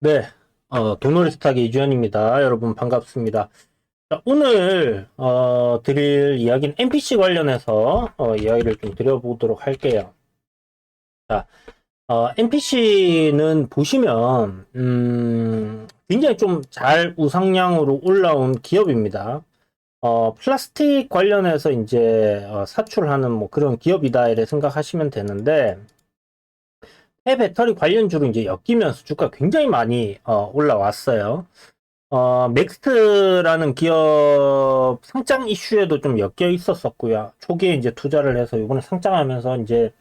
네, 어, 도노리스탁의 이주연입니다. 여러분 반갑습니다. 자, 오늘 어, 드릴 이야기는 NPC 관련해서 어, 이야기를 좀 드려보도록 할게요. 자, 어, NPC는 보시면 음, 굉장히 좀 잘 우상향으로 올라온 기업입니다. 어, 플라스틱 관련해서 이제 어, 사출하는 뭐 그런 기업이다 이렇게 생각하시면 되는데 폐배터리 관련주로 이제 엮이면서 주가 굉장히 많이 어, 올라왔어요. 어, 넥스트라는 기업 상장 이슈에도 좀 엮여 있었었고요. 초기에 이제 투자를 해서 이번에 상장하면서 이제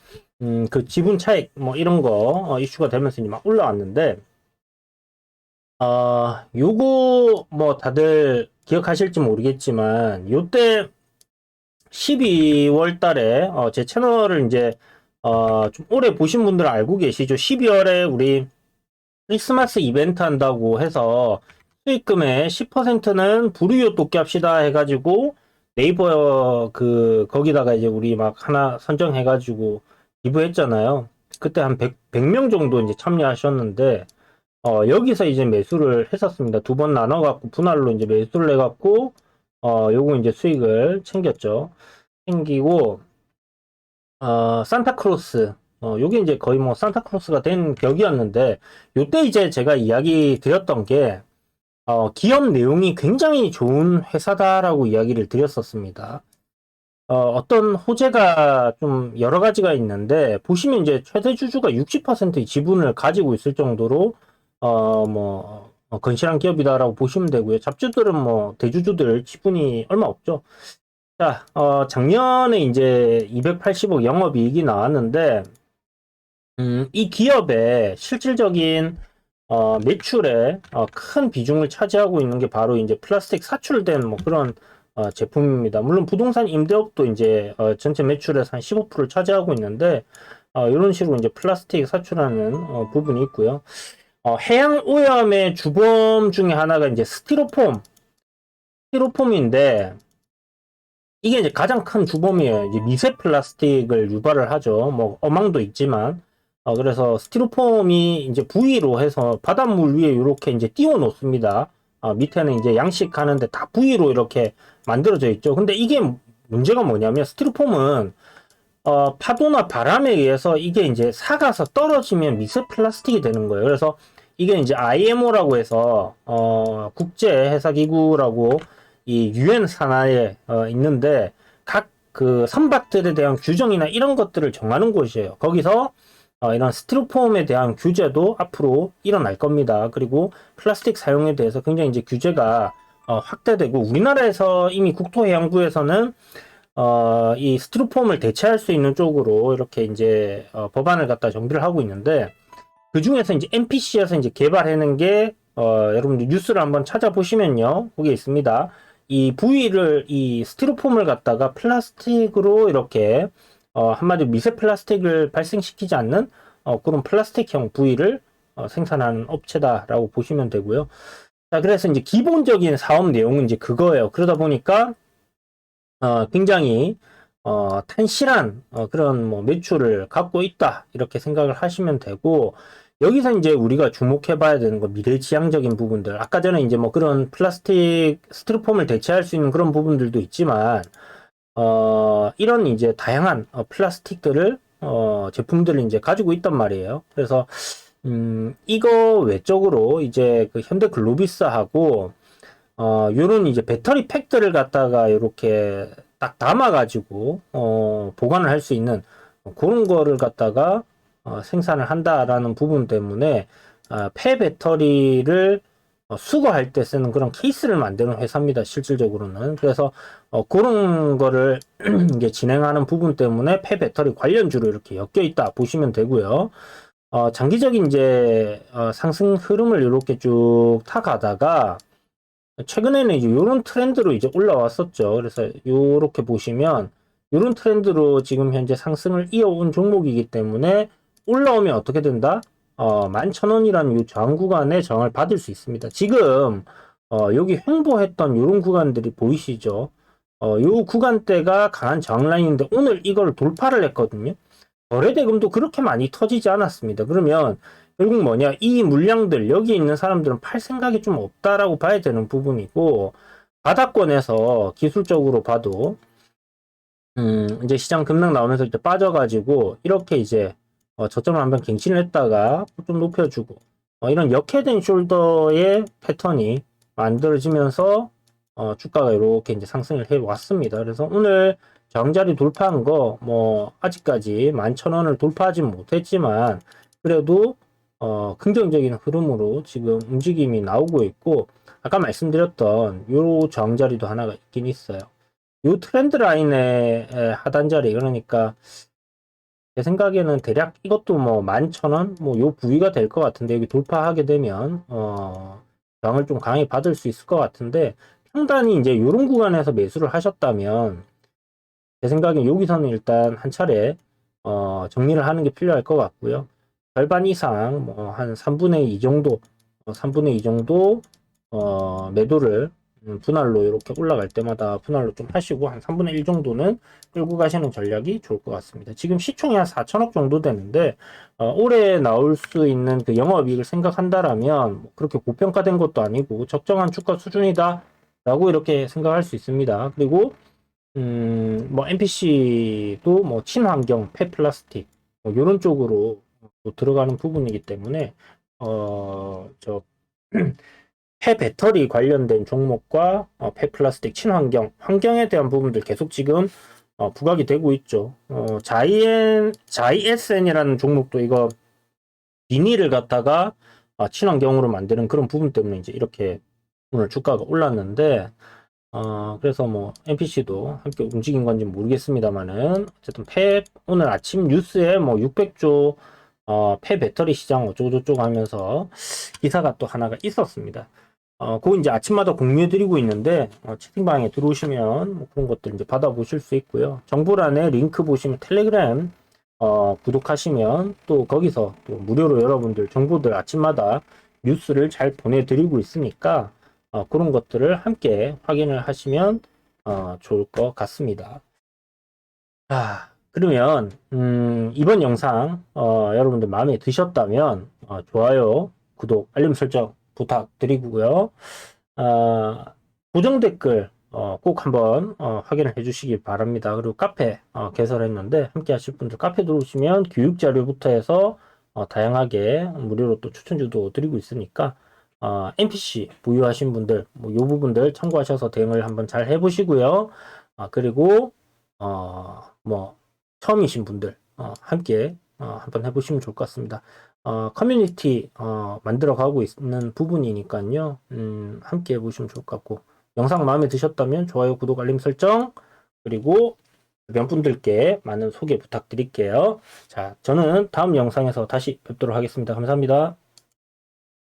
음, 그 지분 차익 뭐 이런 거 어, 이슈가 되면서 이제 막 올라왔는데 어, 요거 뭐 다들 기억하실지 모르겠지만 요때 12월 달에 어, 제 채널을 이제 어, 좀 오래 보신 분들은 알고 계시죠? 12월에 우리 크리스마스 이벤트 한다고 해서 수익금의 10%는 불우이웃 돕기 합시다 해가지고 네이버 그 거기다가 이제 우리 막 하나 선정해가지고 기부했잖아요. 그때 한 100, 100명 정도 이제 참여하셨는데 어, 여기서 이제 매수를 했었습니다. 두 번 나눠갖고 분할로 이제 매수를 해갖고 어, 요거 이제 수익을 챙겼죠. 챙기고 어, 산타크로스. 어, 요게 이제 거의 뭐 산타크로스가 된 격이었는데, 요때 이제 제가 이야기 드렸던 게, 어, 기업 내용이 굉장히 좋은 회사다라고 이야기를 드렸었습니다. 어, 어떤 호재가 좀 여러 가지가 있는데, 보시면 이제 최대 주주가 60%의 지분을 가지고 있을 정도로, 어, 뭐, 어, 건실한 기업이다라고 보시면 되고요. 잡주들은 뭐, 대주주들 지분이 얼마 없죠. 자, 어, 작년에 이제 280억 영업이익이 나왔는데, 음, 이 기업의 실질적인 어, 매출에 어, 큰 비중을 차지하고 있는 게 바로 이제 플라스틱 사출된 뭐 그런 어, 제품입니다. 물론 부동산 임대업도 이제 어, 전체 매출에서 한 15%를 차지하고 있는데 어, 이런 식으로 이제 플라스틱 사출하는 어, 부분이 있고요. 어, 해양 오염의 주범 중에 하나가 이제 스티로폼, 스티로폼인데 이게 이제 가장 큰 주범이에요. 이제 미세 플라스틱을 유발을 하죠. 뭐 어망도 있지만 어, 그래서 스티로폼이 이제 부위로 해서 바닷물 위에 이렇게 이제 띄워 놓습니다. 어, 밑에는 이제 양식하는데 다 부위로 이렇게 만들어져 있죠. 근데 이게 문제가 뭐냐면 스티로폼은 어, 파도나 바람에 의해서 이게 이제 사가서 떨어지면 미세 플라스틱이 되는 거예요. 그래서 이게 이제 IMO라고 해서 어, 국제 회사 기구라고 이 유엔 산하에 어, 있는데 각 그 선박들에 대한 규정이나 이런 것들을 정하는 곳이에요. 거기서 어, 이런 스티로폼에 대한 규제도 앞으로 일어날 겁니다. 그리고 플라스틱 사용에 대해서 굉장히 이제 규제가 어, 확대되고 우리나라에서 이미 국토해양부에서는 어, 이 스티로폼을 대체할 수 있는 쪽으로 이렇게 이제 어, 법안을 갖다 정비를 하고 있는데 그 중에서 이제 NPC에서 이제 개발해낸 게 어, 여러분들 뉴스를 한번 찾아보시면요 거기에 있습니다. 이 부위를 이 스티로폼을 갖다가 플라스틱으로 이렇게 어, 한마디로 미세 플라스틱을 발생시키지 않는 어, 그런 플라스틱형 부위를 어, 생산하는 업체다라고 보시면 되고요. 자, 그래서 이제 기본적인 사업 내용은 이제 그거예요. 그러다 보니까 어, 굉장히 어, 탄실한 어, 그런 뭐 매출을 갖고 있다 이렇게 생각을 하시면 되고 여기서 이제 우리가 주목해 봐야 되는 거 미래지향적인 부분들 아까 전에 이제 뭐 그런 플라스틱 스티로폼을 대체할 수 있는 그런 부분들도 있지만 어, 이런 이제 다양한 어, 플라스틱들을 어, 제품들을 이제 가지고 있단 말이에요. 그래서 음, 이거 외적으로 이제 그 현대 글로비스하고 어, 요런 이제 배터리 팩들을 갖다가 이렇게 딱 담아가지고 어, 보관을 할 수 있는 그런 거를 갖다가 어, 생산을 한다라는 부분 때문에 어, 폐 배터리를 어, 수거할 때 쓰는 그런 케이스를 만드는 회사입니다. 실질적으로는. 그래서 어, 그런 거를 이제 진행하는 부분 때문에 폐 배터리 관련주로 이렇게 엮여 있다 보시면 되고요. 어, 장기적인 이제 어, 상승 흐름을 이렇게 쭉 타가다가 최근에는 이제 이런 트렌드로 이제 올라왔었죠. 그래서 이렇게 보시면 이런 트렌드로 지금 현재 상승을 이어온 종목이기 때문에 올라오면 어떻게 된다? 어, 11,000원이라는 이 저항 구간에 저항을 받을 수 있습니다. 지금 어, 여기 횡보했던 이런 구간들이 보이시죠? 어, 요 구간대가 강한 저항 라인인데 오늘 이걸 돌파를 했거든요. 거래대금도 그렇게 많이 터지지 않았습니다. 그러면 결국 뭐냐 이 물량들 여기 있는 사람들은 팔 생각이 좀 없다라고 봐야 되는 부분이고 바닥권에서 기술적으로 봐도 음 이제 시장 급락 나오면서 이제 빠져가지고 이렇게 이제 어, 저점을 한번 갱신을 했다가 좀 높여주고 어, 이런 역해된 숄더의 패턴이 만들어지면서 어, 주가가 이렇게 이제 상승을 해 왔습니다. 그래서 오늘 저항자리 돌파한 거 뭐 아직까지 11,000원을 돌파하지 못했지만 그래도 어, 긍정적인 흐름으로 지금 움직임이 나오고 있고 아까 말씀드렸던 요 저항자리도 하나가 있긴 있어요. 요 트렌드 라인의 에, 하단 자리 그러니까 제 생각에는 대략 이것도 뭐 11,000원 뭐 요 부위가 될 것 같은데 여기 돌파하게 되면 어 저항을 좀 강하게 받을 수 있을 것 같은데 상단이 이제 요런 구간에서 매수를 하셨다면 제 생각엔 여기서는 일단 한 차례 어 정리를 하는 게 필요할 것 같고요. 절반 이상 뭐 한 3분의 2 정도 어, 3분의 2 정도 어 매도를 음, 분할로 이렇게 올라갈 때마다 분할로 좀 하시고 한 3분의 1 정도는 끌고 가시는 전략이 좋을 것 같습니다. 지금 시총이 한 4천억 정도 되는데 어, 올해 나올 수 있는 그 영업이익을 생각한다라면 뭐 그렇게 고평가된 것도 아니고 적정한 주가 수준이다 라고 이렇게 생각할 수 있습니다. 그리고 음, 뭐 NPC도 뭐 친환경, 폐플라스틱 뭐 이런 쪽으로 또 들어가는 부분이기 때문에 어저 폐 배터리 관련된 종목과 어, 폐 플라스틱 친환경 환경에 대한 부분들 계속 지금 어, 부각이 되고 있죠. 어, 자이엔 자이에스엔이라는 종목도 이거 비닐을 갖다가 어, 친환경으로 만드는 그런 부분 때문에 이제 이렇게 오늘 주가가 올랐는데 어, 그래서 뭐 NPC도 함께 움직인 건지 모르겠습니다만은 어쨌든 폐 오늘 아침 뉴스에 뭐 600조 어, 폐 배터리 시장 어쩌고저쩌고 하면서 기사가 또 하나가 있었습니다. 어, 그거 이제 아침마다 공유해드리고 있는데, 어, 채팅방에 들어오시면 뭐 그런 것들 이제 받아보실 수 있고요. 정보란에 링크 보시면 텔레그램, 어, 구독하시면 또 거기서 또 무료로 여러분들 정보들 아침마다 뉴스를 잘 보내드리고 있으니까, 어, 그런 것들을 함께 확인을 하시면, 어, 좋을 것 같습니다. 자, 그러면, 음, 이번 영상, 어, 여러분들 마음에 드셨다면, 어, 좋아요, 구독, 알림 설정 부탁드리고요. 어, 고정 댓글 어, 꼭 한번 어, 확인을 해주시기 바랍니다. 그리고 카페 어, 개설했는데 함께 하실 분들 카페 들어오시면 교육 자료부터 해서 어, 다양하게 무료로 또 추천주도 드리고 있으니까 어, NPC 보유하신 분들 뭐 요 부분들 참고하셔서 대응을 한번 잘 해보시고요. 아, 그리고 어, 뭐 처음이신 분들 어, 함께 어, 한번 해보시면 좋을 것 같습니다. 어, 커뮤니티 어, 만들어 가고 있는 부분이니까요. 음, 함께 해보시면 좋을 것 같고 영상 마음에 드셨다면 좋아요, 구독, 알림 설정 그리고 주변 분들께 많은 소개 부탁드릴게요. 자, 저는 다음 영상에서 다시 뵙도록 하겠습니다. 감사합니다.